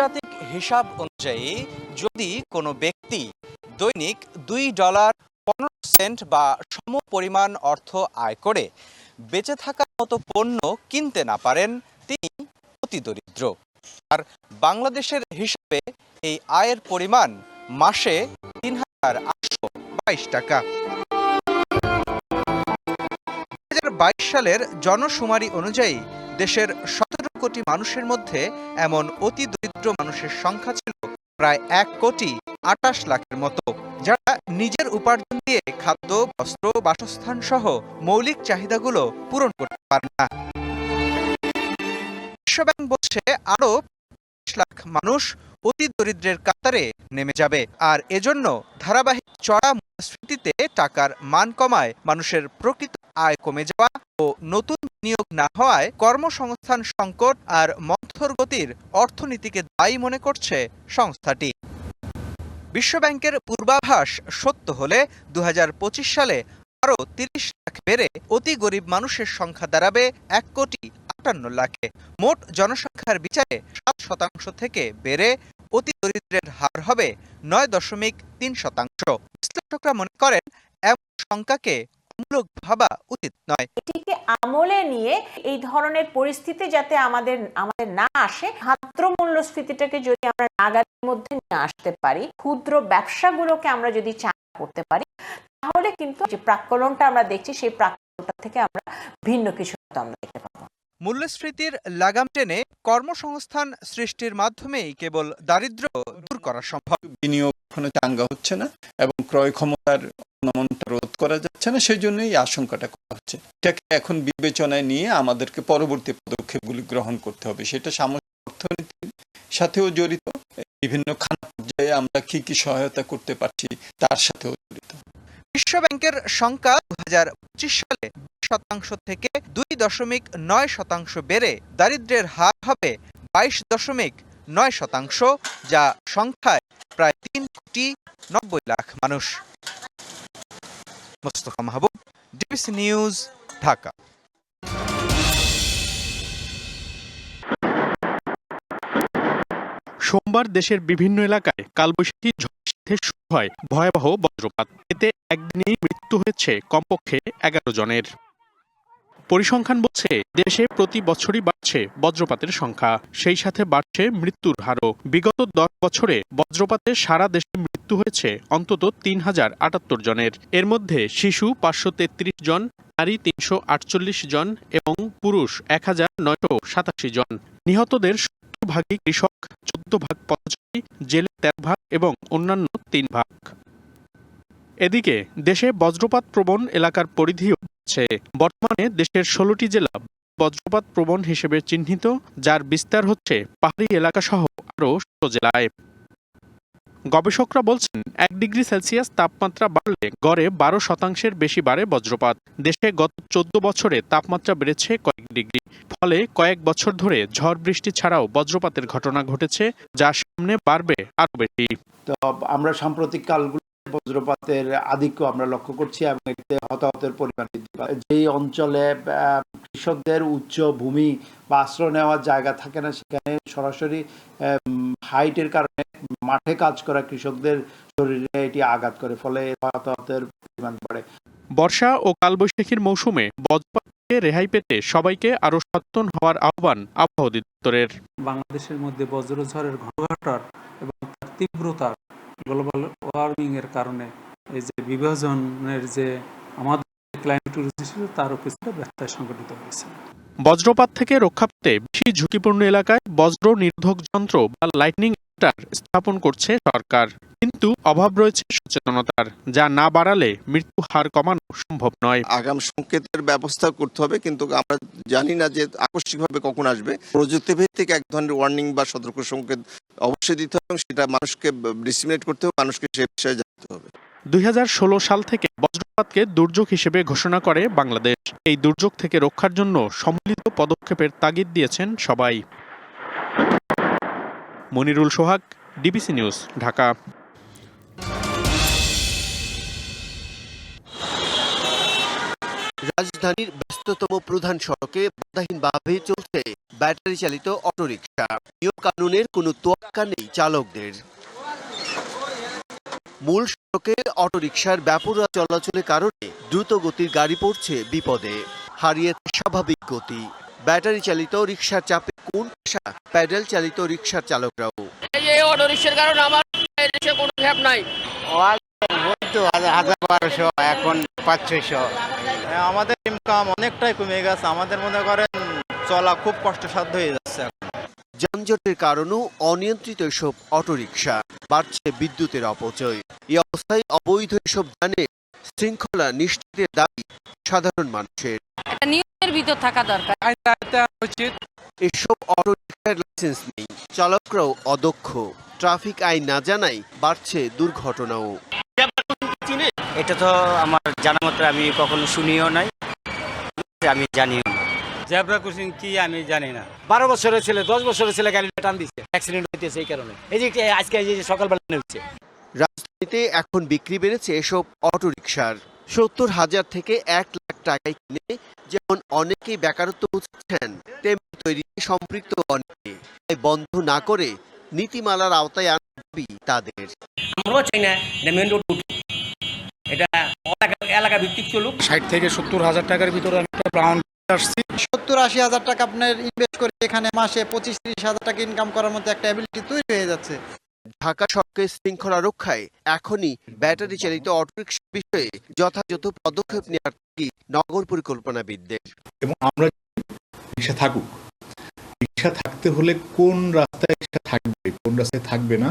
আন্তর্জাতিক হিসাব অনুযায়ী যদি কোনো ব্যক্তি দৈনিক দুই ডলার পনেরো সেন্ট বা সম পরিমাণ অর্থ আয় করে বেঁচে থাকার মতো পণ্য কিনতে না পারেন, তিনি অতি দরিদ্র। আর বাংলাদেশের হিসাবে এই আয়ের পরিমাণ মাসে তিন হাজার আটশো বাইশ টাকা। বাইশ সালের জনশুমারি অনুযায়ী দেশের সতেরো কোটি মানুষের মধ্যে এমন অতি দরিদ্র মানুষের সংখ্যা ছিল প্রায় এক কোটি আটাশ লাখের মতো, যারা নিজের উপার্জন দিয়ে খাদ্য, বস্ত্র, বাসস্থান সহ মৌলিক চাহিদাগুলো পূরণ করতে পারে না। বিশ্বব্যাংক বলছে আরও লাখ মানুষ অতি দরিদ্রের কাতারে নেমে যাবে, আর এজন্য ধারাবাহিক চড়া মুদ্রাস্ফীতিতে টাকার মান কমায় মানুষের প্রকৃত আয় কমে যাওয়া ও নতুন নিয়োগ না হওয়ায় কর্মসংস্থান সংকট আর মন্থর গতির অর্থনীতিকে দায়ী মনে করছে সংস্থাটি। বিশ্বব্যাংকের পূর্বাভাস সত্য হলে দু হাজার পঁচিশ সালে আরও তিরিশ লাখ বেড়ে অতি গরিব মানুষের সংখ্যা দাঁড়াবে এক কোটি আটান্ন লাখে। মোট জনসংখ্যার বিচারে সাত শতাংশ থেকে বেড়ে অতি দরিদ্রের হার হবে নয় দশমিক তিন শতাংশ। বিশ্লেষকরা মনে করেন, এমন সংখ্যাকে অমূলক ভাবা উচিত নয়। এটিকে আমলে নিয়ে এই ধরনের পরিস্থিতি যাতে আমাদের আমাদের না আসে খাদ্য মূল্যস্ফীতিটাকে যদি আমরা নাগাদের মধ্যে নিয়ে আসতে পারি ক্ষুদ্র ব্যবসাগুলোকে আমরা যদি চাঙ্গা করতে পারি তাহলে কিন্তু যে প্রাক্কলনটা আমরা দেখছি সেই প্রাক্কলনটা থেকে আমরা ভিন্ন কিছু আমরা দেখতে পাবো। মূল্যস্ফীতির লাগাম টেনে কর্মসংস্থান সৃষ্টির মাধ্যমেই কেবল দারিদ্র্য দূর করা সম্ভব। বিনিয়োগ এখনও চাঙ্গা হচ্ছে না এবং ক্রয় ক্ষমতার নমনটা রোধ করা যাচ্ছে না সেই জন্যই এই আশঙ্কাটা করা হচ্ছে। এটাকে এখন বিবেচনায় নিয়ে আমাদেরকে পরবর্তী পদক্ষেপগুলি গ্রহণ করতে হবে। সেটা সামাজিক অর্থনীতির সাথেও জড়িত। বিভিন্ন খানা পর্যায়ে আমরা কি কি সহায়তা করতে পারছি তার সাথেও জড়িত। বিশ্ব ব্যাংকের সংখ্যা দু হাজার পঁচিশ সালে শতাংশ থেকে দুই দশমিক নয় শতাংশ বেড়ে দারিদ্র্যের হার হবে বাইশ দশমিক নয় শতাংশ, যা সংখ্যায় প্রায় তিন কোটি নব্বই লাখ মানুষ। Mostafa Mahbub, DBC news, Dhaka. সোমবার দেশের বিভিন্ন এলাকায় কালবৈশাখী সাথে শুরু হয় ভয়াবহ বজ্রপাত। এতে একদিনেই মৃত্যু হয়েছে কমপক্ষে এগারো জনের। পরিসংখ্যান বলছে, দেশে প্রতি বছরই বাড়ছে বজ্রপাতের সংখ্যা। সেই সাথে বাড়ছে মৃত্যুর হারও। বিগত দশ বছরে বজ্রপাতে সারা দেশে মৃত্যু হয়েছে অন্তত তিন হাজার আটাত্তর জনের। এর মধ্যে শিশু পাঁচশো তেত্রিশ জন, নারী তিনশো আটচল্লিশ জন এবং পুরুষ এক হাজার নয়শো সাতাশি জন। নিহতদের সত্তর ভাগই কৃষক, চোদ্দ ভাগ পথচারী, জেলে তেরো ভাগ এবং অন্যান্য তিন ভাগ। এদিকে দেশে বজ্রপাত প্রবণ এলাকার পরিধিও বাড়ছে বর্তমানে দেশের ষোলোটি জেলা বজ্রপাত প্রবণ হিসেবে চিহ্নিত, যার বিস্তার হচ্ছে পাহাড়ি এলাকা সহ আরও ষোলো জেলায়। গবেষকরা বলছেন, এক ডিগ্রি সেলসিয়াস তাপমাত্রা বাড়লে গড়ে বারো শতাংশের বেশি বাড়ে বজ্রপাত। দেশে গত চোদ্দ বছরে তাপমাত্রা বেড়েছে কয়েক ডিগ্রি, ফলে কয়েক বছর ধরে ঝড় বৃষ্টি ছাড়াও বজ্রপাতের ঘটনা ঘটেছে, যা সামনে বাড়বে আরও বেশি। তো আমরা সাম্প্রতিক কালগুলো বজ্রপাতের আধিক্য আমরা লক্ষ্য করছি এবং এতে হতাহতের পরিমাণ বৃদ্ধি পায় যেই অঞ্চলে কৃষকদের উচ্চ ভূমি বা আশ্রয় নেওয়ার জায়গা থাকে না সেখানে সরাসরি হাইটের কারণে মাঠে কাজ করা কৃষকদের শরীরে এটি আঘাত করে ফলে হতাহতের পরিমাণ বাড়ে। বর্ষা ও কালবৈশাখীর মৌসুমে বজ্রপাত থেকে রেহাই পেতে সবাইকে আরও সচেতন হওয়ার আহ্বান আবহাওয়া অধিদপ্তরের। বাংলাদেশের মধ্যে বজ্রঝড়ের ঘনঘটার এবং তার তীব্রতার গ্লোবাল ওয়ার্মিংয়ের কারণে এই যে বিভাজনের যে আমাদের ক্লাইমেট ছিল, তার কিছুটা ব্যর্থায় সংঘটিত হয়েছে। বজ্রপাত থেকে রক্ষা পেতে বেশি ঝুঁকিপূর্ণ এলাকায় বজ্র নিরোধক যন্ত্র বা লাইটনিং স্থাপন করছে সরকার। কিন্তু অভাব রয়েছে সচেতনতার যা না বাড়ালে মৃত্যু হার কমানো সম্ভব নয়। আগাম সংকেতের ব্যবস্থা করতে হবে কিন্তু আমরা জানি না যে আকস্মিকভাবে কখন আসবে। প্রযুক্তি ভিত্তিক এক ধরনের ওয়ার্নিং বা সতর্ক সংকেত অবশ্যই দিতে হবে সেটা মানুষকে ডিসিমিনেট করতে হবে মানুষকে সে বিষয়ে জানতে হবে। দুই সাল থেকে বজ্রপাতকে দুর্যোগ হিসেবে ঘোষণা করে বাংলাদেশ। এই দুর্যোগ থেকে রক্ষার জন্য সম্মিলিত পদক্ষেপের তাগিদ দিয়েছেন সবাই। Monirul Sohag DBC news Dhaka. রাজধানীর ব্যস্ততম প্রধান সড়কে বাধাহীনভাবে চলছে ব্যাটারি চালিত অটোরিকশা। নিয়ম কানুনের কোনো তোয়াক্কা নেই চালকদের। মূল সড়কে অটোরিকশার ব্যাপরা চলাচলের কারণে দ্রুত গতির গাড়ি পড়ছে বিপদে। হারিয়ে স্বাভাবিক গতি। ব্যাটারি চালিত রিক্সার চাপে কোন পেশা? প্যাডেল চালিত রিক্সার চালকরাও। এই অটো রিক্সার কারণে আমার কোনো নাই। হাজার বারোশো এখন পাঁচ ছয়শো আমাদের ইনকাম অনেকটাই কমে গেছে। আমাদের মনে করেন চলা খুব কষ্টসাধ্য হয়ে যাচ্ছে যানজটের কারণেও অনিয়ন্ত্রিত এসব অটোরিকশা বাড়ছে বিদ্যুতের অপচয়। এই অবস্থায় অবৈধ এসব যানে শৃঙ্খলা নিশ্চিতের দাবি সাধারণ মানুষের। একটা নিয়মের ভিতর থাকা দরকার। এসব অটোরিকশার লাইসেন্স নেই চালকরাও অদক্ষ। ট্রাফিক আইন না জানাই বাড়ছে দুর্ঘটনাও। এটা তো আমার জানা মতো আমি কখনো শুনিও নাই আমি জানিও না। জেব্রা ক্রসিং কি আমি জানি না। বারো বছরের ছেলে দশ বছরের ছেলে গাড়ি টান দিচ্ছে অ্যাক্সিডেন্ট হইতেছে এই কারণে। এই যে আজকে এই যে সকালবেলা হচ্ছে রাজধানীতে এখন বিক্রি বেড়েছে এসব অটোরিকশার। সত্তর হাজার থেকে এক লাখ টাকায় কিনে যেমন অনেকেই বেকারত্ব বুঝছেন তেমনি তৈরি সম্পৃক্ত অনেকে। তাই বন্ধ না করে নীতিমালার আওতায় আনবি তাদের। আমরাও চাই না মেন রোড এটা এলাকা ভিত্তিক চলুক। ষাট থেকে সত্তর হাজার টাকার ভিতরে আমি একটা ব্রাউন আসছি। সত্তর আশি হাজার টাকা আপনার ইনভেস্ট করে এখানে মাসে পঁচিশ ত্রিশ হাজার টাকা ইনকাম করার মতো একটা অ্যাবিলিটি তৈরি হয়ে যাচ্ছে। ঢাকা সড়কের শৃঙ্খলা রক্ষায় এখনই ব্যাটারি চালিত অটোরিকশা বিষয়ে যথাযথ পদক্ষেপ নেওয়ার দাবি নগর পরিকল্পনাবিদদের? এবং আমরা রিক্সা থাকুক। রিক্সা থাকতে হলে কোন রাস্তায় রিক্সা থাকবে কোন রাস্তায় থাকবে না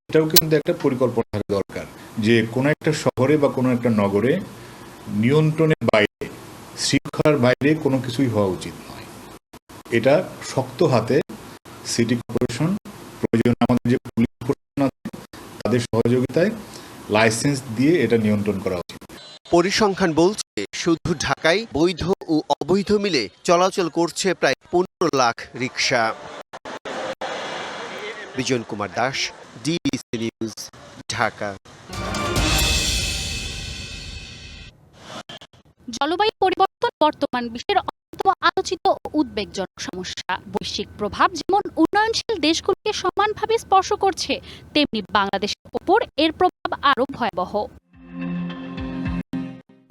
সেটাও কিন্তু একটা পরিকল্পনা থাকা দরকার। যে কোনো একটা শহরে বা কোনো একটা নগরে নিয়ন্ত্রণের বাইরে শৃঙ্খলার বাইরে কোনো কিছুই হওয়া উচিত নয়। এটা শক্ত হাতে সিটি কর্পোরেশন, প্রয়োজন আমাদের যে পুলিশ প্রশাসন আছে, তাদের সহযোগিতায় লাইসেন্স দিয়ে এটা নিয়ন্ত্রণ করা উচিত। পরিসংখ্যান বলছে, শুধু ঢাকায় বৈধ ও অবৈধ মিলে চলাচল করছে প্রায় পনেরো লাখ রিক্সা বিজন কুমার দাস ডিবিসি নিউজ, ঢাকা। জলবায়ু পরিবর্তন বর্তমান বিশ্বের অন্যতম আলোচিত উদ্বেগজনক সমস্যা। বৈশ্বিক প্রভাব যেমন উন্নয়নশীল দেশগুলোকে সমানভাবে স্পর্শ করছে, তেমনি বাংলাদেশের ওপর এর প্রভাব আরও ভয়াবহ।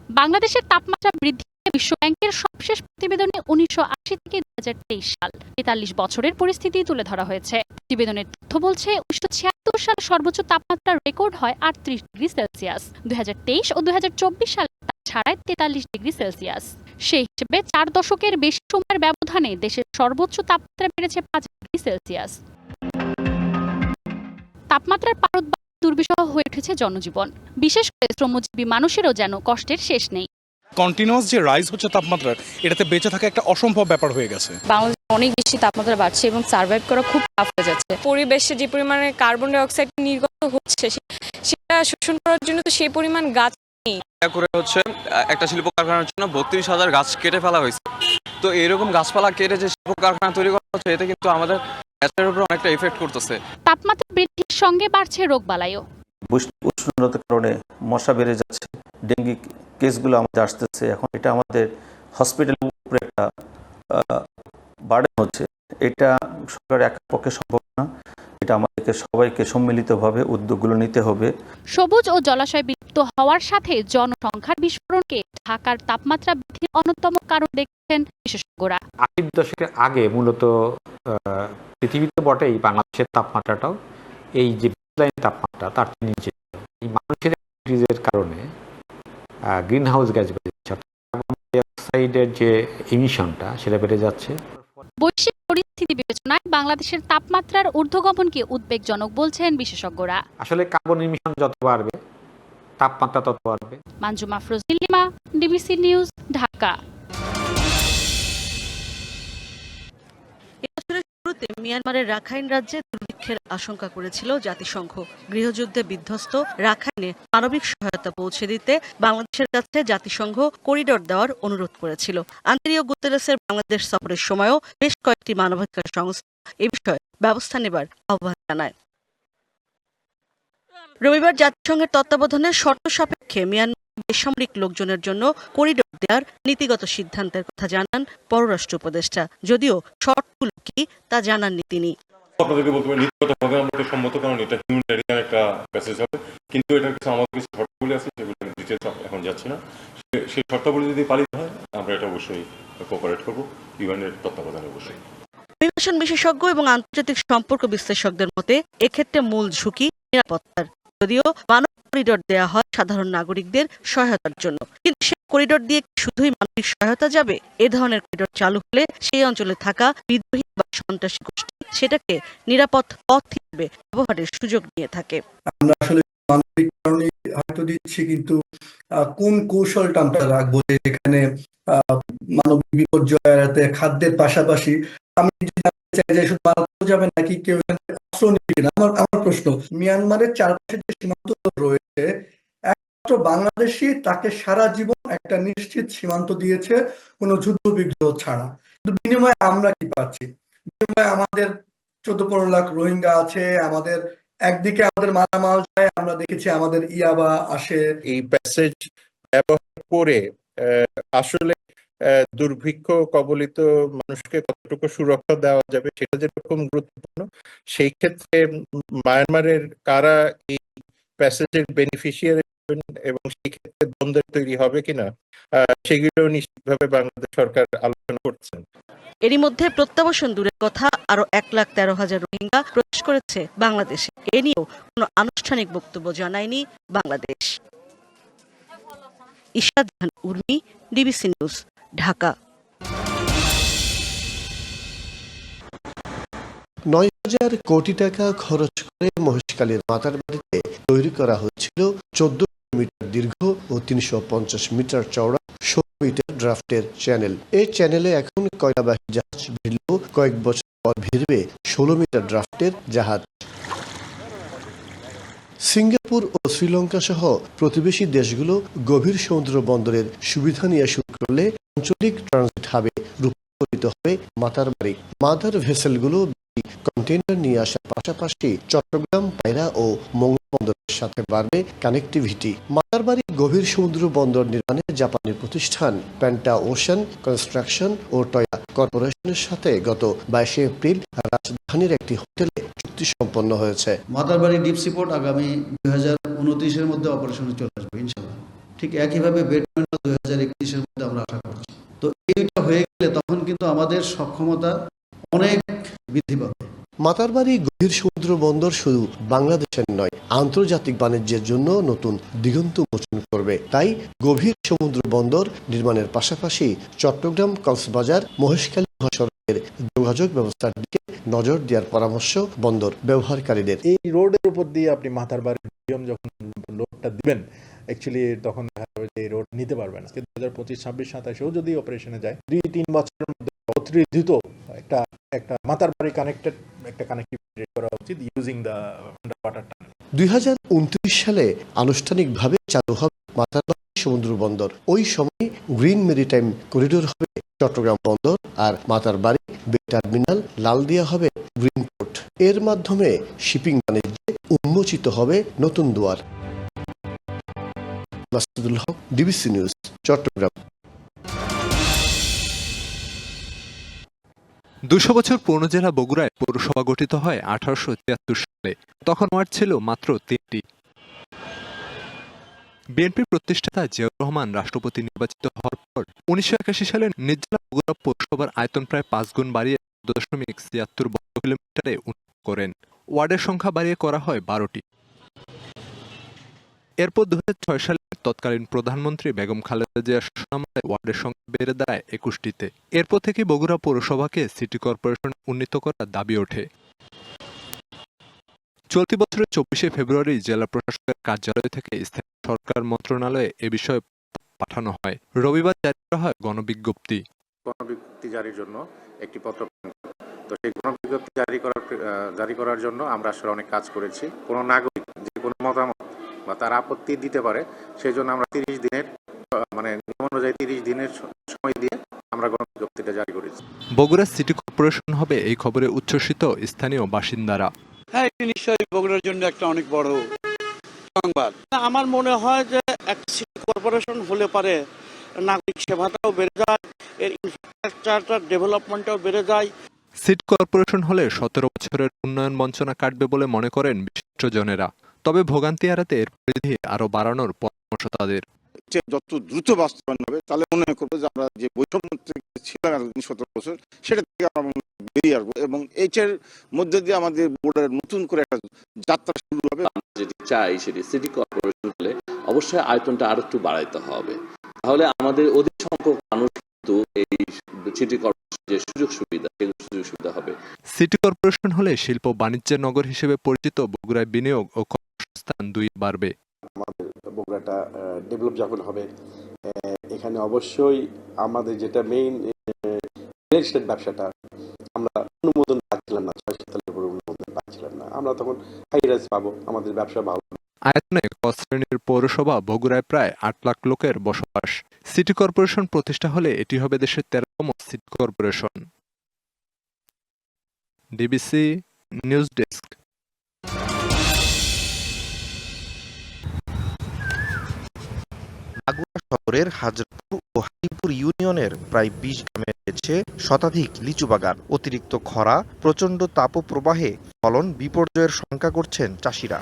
বাংলাদেশের তাপমাত্রা বৃদ্ধি নিয়ে বিশ্ব ব্যাংকের সবশেষ প্রতিবেদনে উনিশশো আশি থেকে দুই হাজার তেইশ সাল তেতাল্লিশ বছরের পরিস্থিতি তুলে ধরা হয়েছে। প্রতিবেদনের তথ্য বলছে, উনিশশো ছিয়াত্তর সালে সর্বোচ্চ তাপমাত্রা রেকর্ড হয় আটত্রিশ ডিগ্রি সেলসিয়াস। দুই ও দুই সালে ছাড়ায় তেতাল্লিশ ডিগ্রি সেলসিয়াস। সেই হিসেবে চার দশকের বেশি সময়ের ব্যবধানে দেশের সর্বোচ্চ তাপমাত্রা বেড়েছে পাঁচ ডিগ্রি সেলসিয়াস। তাপমাত্রার পারদ দুর্বিষহ হয়ে উঠেছে জনজীবন। বিশেষ করে শ্রমজীবী মানুষেরও যেন কষ্টের শেষ নেই। কন্টিনিউয়াস যে রাইজ হচ্ছে তাপমাত্রার এটাতে বেঁচে থাকা একটা অসম্ভব ব্যাপার হয়ে গেছে। বাংলাদেশে অনেক বেশি তাপমাত্রা বাড়ছে এবং সার্ভাইভ করা খুব টাফ হয়ে যাচ্ছে। পরিবেশে যে পরিমাণে কার্বন ডাই অক্সাইড নির্গত হচ্ছে সেটা শোষণ করার জন্য তো সেই পরিমাণ গাছ করে হচ্ছে একটা শিল্প কারখানার জন্য বত্রিশ হাজার গাছ কেটে ফেলা হয়েছে। তো এরকম গাছপালা কেটে যে শিল্প কারখানা তৈরি করা হচ্ছে এতে কিন্তু আমাদের গ্যাসের উপর অনেকটা ইফেক্ট করতেছে। তাপমাত্রা বৃদ্ধির সঙ্গে বাড়ছে রোগবালাইও। উষ্ণতার কারণে মশা বেড়ে যাচ্ছে ডেঙ্গি কেসগুলো আমাদের আসতেছে। এখন এটা আমাদের হসপিটালের উপরে একটা বার্ডেন হচ্ছে। এটা সরকার এক পক্ষে সম্ভব না। এটা আমাদেরকে সবাইকে সম্মিলিতভাবে উদ্যোগগুলো নিতে হবে। সবুজ ও জলাশয় বিলুপ্ত হওয়ার সাথে জনসংখ্যার বিস্ফোরণকে ঢাকার তাপমাত্রা বৃদ্ধির অন্যতম কারণ দেখছেন বিশেষজ্ঞরা। আশির দশকের আগে মূলত আহ, পৃথিবীতে বটেই বাংলাদেশের তাপমাত্রাটাও। এই যে তাপমাত্রা তার নিচে। এই মানুষের কারণে গ্রিন হাউস গ্যাস বেড়ে যাচ্ছে কার্বন যে ইমিশনটা সেটা বেড়ে যাচ্ছে। বৈশ্বিক পরিস্থিতি বিবেচনায় বাংলাদেশের তাপমাত্রার ঊর্ধ্বগমনকে উদ্বেগজনক বলছেন বিশেষজ্ঞরা। আসলে কার্বন ইমিশন যত বাড়বে তাপমাত্রা তত বাড়বে। Manjuma Frozilima DBC news Dhaka. শুরুতে মিয়ানমারের রাখাইন রাজ্যে দুর্ভিক্ষের আশঙ্কা করেছিল জাতিসংঘ। গৃহযুদ্ধে বিধ্বস্ত রাখাইনে মানবিক সহায়তা পৌঁছে দিতে বাংলাদেশের কাছে জাতিসংঘ করিডোর দেওয়ার অনুরোধ করেছিল। আন্তরিও গুতেরেসের বাংলাদেশ সফরের সময়ও বেশ কয়েকটি মানবাধিকার সংস্থা এ বিষয়ে ব্যবস্থা নেবার আহ্বান জানায়। রবিবার জাতিসংঘের তত্ত্বাবধানে শর্ত সাপেক্ষে মিয়ানমার বেসামরিক লোকজনের জন্য করিডোর দেওয়ার নীতিগত সিদ্ধান্তের কথা জানান পররাষ্ট্র উপদেষ্টা। যদিও কি তা জানাননি তিনি। আপনাদেরকে বলতে পারি সম্মত কারণ এটা হিউম্যানিটেরিয়ান একটা প্যাসেজ হবে। কিন্তু কিছু আমাদের কিছু শর্তাবলী আছে সেগুলো ডিটেলস এখন যাচ্ছি না। সেই শর্তাবলী যদি পালিত হয় আমরা এটা অবশ্যই কোঅপারেট করব ইভেন্টের তত্ত্বাবধানে অবশ্যই। অভিবাসন বিশেষজ্ঞ এবং আন্তর্জাতিক সম্পর্ক বিশ্লেষকদের মতে এক্ষেত্রে মূল ঝুঁকি নিরাপত্তার। যদিও মানব করিডোর দেয়া হয় সাধারণ নাগরিকদের সহায়তার জন্য। কিন্তু সেই করিডোর দিয়ে শুধুই মানবিক সহায়তা যাবে? এ ধরনের করিডোর চালু হলে সেই অঞ্চলে থাকা বিদ্রোহী বা সন্ত্রাসী গোষ্ঠী সেটাকে নিরাপদ পথ হিসেবে ব্যবহারের সুযোগ নিয়ে থাকে। আমরা আসলে মানবিক কারণে হয়তো দিচ্ছি, কিন্তু কোন কৌশলটা আমরা রাখব মানবিক বিপর্যয় এড়াতে খাদ্যের পাশাপাশি? আমি চাই যে শুধু যাবে নাকি কেউ আমার আমার প্রশ্ন, মিয়ানমারের চারপাশে যে সীমান্ত রয়েছে, একমাত্র তাকে সারা জীবন একটা নিশ্চিত সীমান্ত দিয়েছে, কোনো যুদ্ধ বিগ্রহ ছাড়া। কিন্তু বিনিময়ে আমরা কি পাচ্ছি? বিনিময়ে আমাদের চোদ্দ পনেরো লাখ রোহিঙ্গা আছে, আমাদের একদিকে আমাদের মালামাল যায়, আমরা দেখেছি আমাদের ইয়াবা আসে। এই প্যাসেজ ব্যবহার করে আসলে দুর্ভিক্ষ কবলিত মানুষকে কতটুকু সুরক্ষা দেওয়া যাবে সেটা যেরকম গুরুত্বপূর্ণ, সেই ক্ষেত্রে মায়ানমারের কারা এই প্যাসেজের বেনিফিশিয়ারি এবং সেই ক্ষেত্রে দ্বন্দ্বের তৈরি হবে কিনা সেগুলো নিশ্চিতভাবে বাংলাদেশ সরকার আলোচনা করছেন। এরই মধ্যে প্রত্যাবাসন দূরের কথা আরও এক লাখ তেরো হাজার রোহিঙ্গা প্রবেশ করেছে বাংলাদেশে। এ নিয়েও কোনো আনুষ্ঠানিক বক্তব্য জানায়নি Bangladesh. Ishad Jahan Urmi, DBC news. Dhaka. নয় হাজার কোটি টাকা খরচ করে মহেশখালীর মাতার বাড়িতে তৈরি করা হয়েছিল চোদ্দ মিটার দীর্ঘ ও তিনশো পঞ্চাশ মিটার চওড়া ষোলো মিটার ড্রাফটের চ্যানেল। এই চ্যানেলে এখন কয়লাবাহী জাহাজ ভিড়লেও কয়েক বছর পর ভিড়বে ষোলো মিটার ড্রাফটের জাহাজ। সিঙ্গাপুর ও শ্রীলঙ্কা সহ প্রতিবেশী দেশগুলো গভীর সমুদ্র বন্দরের সুবিধা নিয়ে শুরু করলে আঞ্চলিক ট্রানজিট হাবে রূপান্তরিত হবে মাতার বাড়ি। মাদার ভেসেলগুলো কন্টেইনার নিয়ে আসার পাশাপাশি চট্টগ্রাম, পায়রা ও বন্দরের সাথে বাড়বে কানেক্টিভিটি মাতারবাড়ি গভীর সমুদ্র বন্দর নির্মাণে জাপানি প্রতিষ্ঠান প্যান্টা ওশান কনস্ট্রাকশন ও টয়া কর্পোরেশনের সাথে গত বাইশে এপ্রিল রাজধানীর একটি হোটেলে চুক্তি সম্পন্ন হয়েছে। মাতারবাড়ি ডিপ সিপোর্ট আগামী দুই হাজার উনত্রিশের মধ্যে অপারেশনে চলে আসবে ইনশাল্লাহ ঠিক একইভাবে বেড টার্মিনাল দুই হাজার একত্রিশের মধ্যে আমরা আশা করছি। তো এইটা হয়ে গেলে তখন কিন্তু আমাদের সক্ষমতা অনেক বৃদ্ধি পাবে। মাতারবাড়ি গভীর সমুদ্র বন্দর শুধু বাংলাদেশের নয় আন্তর্জাতিক বাণিজ্যের জন্য নতুন দিগন্ত মোচন করবে। তাই গভীর সমুদ্র বন্দর নির্মাণের পাশাপাশি চট্টগ্রাম কক্সবাজার মহেশখালী মহাসড়কের যোগাযোগ ব্যবস্থার দিকে নজর দেওয়ার পরামর্শ বন্দর ব্যবহারকারীদের। এই রোডের উপর দিয়ে আপনি মাথার বাড়ির যখন লোডটা দিবেন অ্যাকচুয়ালি তখন যে রোড নিতে পারবে না। দু হাজার পঁচিশ, ছাব্বিশ, সাতাশেও যদি অপারেশনে যায়, দুই, তিন বছরের মধ্যে অতি দ্রুত একটা একটা মাথার বাড়ি কানেক্টেড একটা কানেক্টিভিটি করা উচিত using the under water tunnel দুই সালে আনুষ্ঠানিকভাবে চালু হবে মাতারবাড়ি সমুদ্র বন্দর। ওই সময় গ্রিন মেরিটাইম করিডোর হবে চট্টগ্রাম বন্দর আর মাতার বাড়ি বে টার্মিনাল, লালদিয়া হবে গ্রিন পোর্ট। এর মাধ্যমে শিপিং বাণিজ্যে উন্মোচিত হবে নতুন দুয়ার। Masudul Haque DBC news Chattogram. দুশো বছর পুরনো জেলা বগুড়ায় পৌরসভা গঠিত হয় আঠারোশো তিয়াত্তর সালে। তখন ওয়ার্ড ছিল মাত্র তিনটি। বিএনপির প্রতিষ্ঠাতা জিয়াউর রহমান রাষ্ট্রপতি নির্বাচিত হওয়ার পর উনিশশো একাশি সালে নির্জলা বগুড়া পৌরসভার আয়তন প্রায় পাঁচ গুণ বাড়িয়ে দশমিক ছিয়াত্তর বর্গ কিলোমিটারে উন্নত করেন। ওয়ার্ডের সংখ্যা বাড়িয়ে করা হয় বারোটি। এরপর দু সালে তৎকালীন প্রধানমন্ত্রী বেগম খালেদা জিয়ার শাসনামলে ওয়ার্ডের সংখ্যা বেড়ে দাঁড়ায় একুশটিতে। এরপর থেকে বগুড়া পৌরসভাকে সিটি কর্পোরেশন উন্নীত করার দাবি ওঠে। চলতি বছরের চব্বিশে ফেব্রুয়ারি জেলা প্রশাসকের কার্যালয় থেকে স্থানীয় সরকার মন্ত্রণালয়ে এ বিষয়ে পাঠানো হয়। রবিবার জারি করা হয় গণবিজ্ঞপ্তি। গণবিজ্ঞপ্তি জারির জন্য একটি পত্র তো সেই গণবিজ্ঞপ্তি জারি করার জারি করার জন্য আমরা আসলে অনেক কাজ করেছি। কোনো নাগরিক, যে কোনো মতামত বা তার আপত্তি দিতে পারে সেই জন্য আমরা তিরিশ দিনের মানে নিয়ম অনুযায়ী তিরিশ দিনের সময় দিয়ে আমরা গণবিজ্ঞপ্তিটা জারি করেছি। বগুড়া সিটি কর্পোরেশন হবে এই খবরে উচ্ছ্বসিত স্থানীয় বাসিন্দারা। হ্যাঁ এটি নিশ্চয়ই বগুড়ার জন্য একটা অনেক বড় সংবাদ। আমার মনে হয় যে একটা সিটি কর্পোরেশন হলে পারে নাগরিক সেবাটাও বেড়ে যায় এর ইনফ্রাস্ট্রাকচারটার ডেভেলপমেন্টটাও বেড়ে যায়। সিটি কর্পোরেশন হলে সতেরো বছরের উন্নয়ন বঞ্চনা কাটবে বলে মনে করেন বিশিষ্টজনেরা। তবে ভোগান্তি এড়াতে এর পরিধি আরও বাড়ানোর পরামর্শ তাদের। যত দ্রুত বাস্তবায়ন হবে তাহলে মনে করব যে আমরা যে বৈষম্য থেকে ছিলাম এতদিন সতেরো বছর সেটা থেকে আমরা বেরিয়ে আসব এবং এইটার মধ্যে দিয়ে আমাদের বোর্ডের নতুন করে একটা যাত্রা শুরু হবে। যেটি চাই সেটি সিটি কর্পোরেশন হলে অবশ্যই আয়তনটা আরও একটু বাড়াইতে হবে। তাহলে আমাদের অধিক সংখ্যক মানুষ কিন্তু এই সিটি কর্পোরেশন যে সুযোগ সুবিধা সেই সুযোগ সুবিধা হবে। সিটি কর্পোরেশন হলে শিল্প বাণিজ্যের নগর হিসেবে পরিচিত বগুড়ায় বিনিয়োগ ও কর্মসংস্থান দুই বাড়বে। আমাদের বগুড়াটা ডেভেলপ যখন হবে এখানে অবশ্যই আমাদের যেটা মেইন রিয়েল এস্টেট ব্যবসাটা আমরা অনুমোদন পাচ্ছিলাম না ছয় সালের উপরে অনুমোদন পাচ্ছিলাম না। আমরা তখন হাই রাইজ পাবো আমাদের ব্যবসা ভালো আয়তনে ক শ্রেণির পৌরসভা বগুড়ায় প্রায় আট লাখ লোকের বসবাস। সিটি কর্পোরেশন প্রতিষ্ঠা হলে এটি হবে দেশের তেরোতম city corporation. DBC news desk. Magura শহরের হাজরপুর ও হাতিপুর ইউনিয়নের প্রায় বিশ গ্রামে রয়েছে শতাধিক লিচু বাগান। অতিরিক্ত খরা, প্রচণ্ড তাপপ্রবাহে ফলন বিপর্যয়ের শঙ্কা করছেন চাষিরা।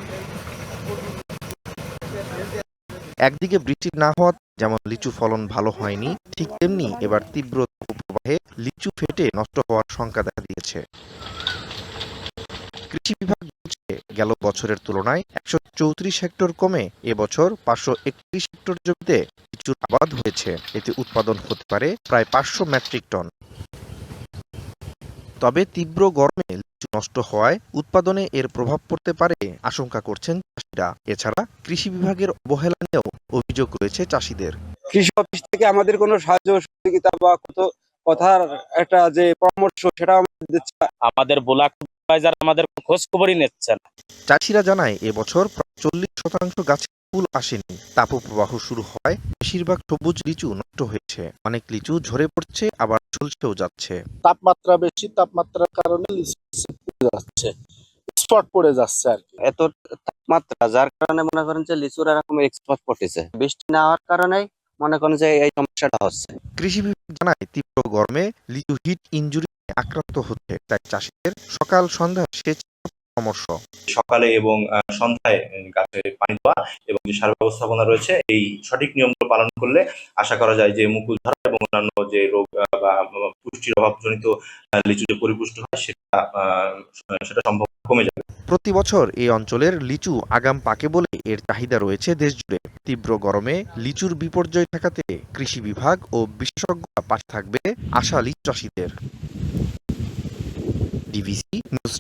একদিকে বৃষ্টি না হওয়াতে যেমন লিচু ফলন ভালো হয়নি, ঠিক তেমনি এবার তীব্র তাপপ্রবাহে লিচু ফেটে নষ্ট হওয়ার শঙ্কা দেখা দিয়েছে। কৃষি বিভাগ বলছে গেল বছরের তুলনায় একশো চৌত্রিশ হেক্টর কমে এবছর পাঁচশো একত্রিশ হেক্টর জমিতে লিচুর আবাদ হয়েছে। এতে উৎপাদন হতে পারে প্রায় পাঁচশো মেট্রিক টন। তবে তীব্র গরমে লিচু নষ্ট হওয়ায় উৎপাদনে এর প্রভাব পড়তে পারে আশঙ্কা করছেন চাষিরা। এছাড়া কৃষি বিভাগের অবহেলা নিয়েও অভিযোগ রয়েছে চাষিদের। কৃষি অফিস থেকে আমাদের কোনো সাহায্য সহযোগিতা বা কত কথার একটা যে পরামর্শ সেটা আমাদের দিচ্ছে। না। আমাদের ব্লক আমাদের খোঁজ খবরই নিচ্ছে না চাষিরা জানায় এবছর প্রায় চল্লিশ শতাংশ গাছে ফুল আসেনি। তাপপ্রবাহ শুরু হয় বেশিরভাগ সবুজ লিচু নষ্ট হয়েছে। অনেক লিচু ঝরে পড়ছে আবার ঝলসেও যাচ্ছে। তাপমাত্রা বেশি তাপমাত্রার কারণে লিচু যাচ্ছে স্পট পড়ে যাচ্ছে আর কি। এত তাপমাত্রা যার কারণে মনে করেন যে লিচুর এরকম এক্সপোর্ট করতেছে বৃষ্টি না হওয়ার কারণে মনে করেন যে এই সমস্যাটা হচ্ছে। কৃষি বিভাগ জানায় তীব্র গরমে লিচু হিট ইনজুরি আক্রান্ত হচ্ছে। তাই চাষিদের সকাল সন্ধ্যা সেচ পরামর্শ। সকালে এবং সন্ধ্যায় গাছে পানি দেওয়া এবং যে সার ব্যবস্থাপনা রয়েছে এই সঠিক নিয়মগুলো পালন করলে আশা করা যায় যে মুকুল ধরা এবং অন্যান্য যে রোগ বা পুষ্টির অভাবজনিত লিচু যে পরিপুষ্ট হয় সেটা সেটা সম্ভব কমে যাবে। প্রতি বছর এই অঞ্চলের লিচু আগাম পাকে বলে এর চাহিদা রয়েছে দেশজুড়ে। তীব্র গরমে লিচুর বিপর্যয় ঠেকাতে কৃষি বিভাগ ও বিশেষজ্ঞরা পাশে থাকবে আশা লিচু চাষিদের। DVC news